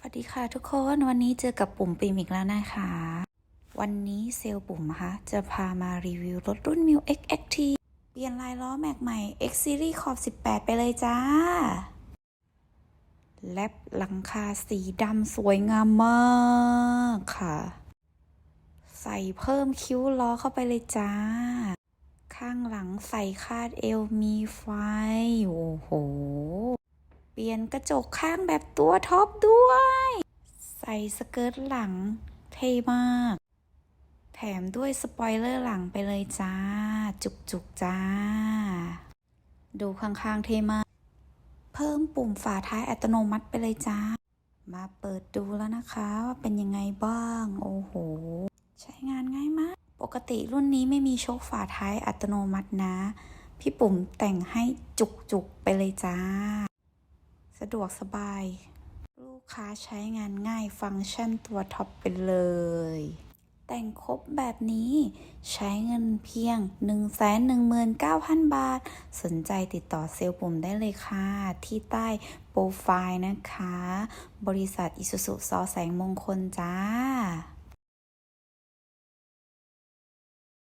วัสดีค่ะทุกคนวันนี้เจอกับปุ่มปิมอีกแล้วนะคะ วันนี้เซลล์ปุ่มนะคะจะพามารีวิวรถรุ่น m i u X XT เปลี่ยนลายล้อแม็กใหม่ X Series ขอบ 18 ไปเลยจ้า แลบหลังคาสีดำสวยงามมากค่ะ ใส่เพิ่มคิ้วล้อเข้าไปเลยจ้า ข้างหลังใส่คาดเอวมีไฟ โอ้โห เปลี่ยนกระจกข้างแบบตัวท็อปด้วย ใส่สเกิร์ตหลังเท่มาก แถมด้วยสปอยเลอร์หลังไปเลยจ้า จุกๆจ้า ดูข้างๆเท่มาก เพิ่มปุ่มฝาท้ายอัตโนมัติไปเลยจ้า มาเปิดดูแล้วนะคะว่าเป็นยังไงบ้าง โอ้โห ใช้งานง่ายมาก ปกติรุ่นนี้ไม่มีโชคฝาท้ายอัตโนมัตินะ พี่ปุ่มแต่งให้จุกๆไปเลยจ้า สะดวกสบาย ลูกค้าใช้งานง่ายฟังก์ชันตัวท็อปไปเลย แต่งครบแบบนี้ใช้เงินเพียง 119,000 บาท สนใจติดต่อเซลล์ปุ่มได้เลยค่ะ ที่ใต้โปรไฟล์นะคะ บริษัทอิสุสุซอแสงมงคลจ้า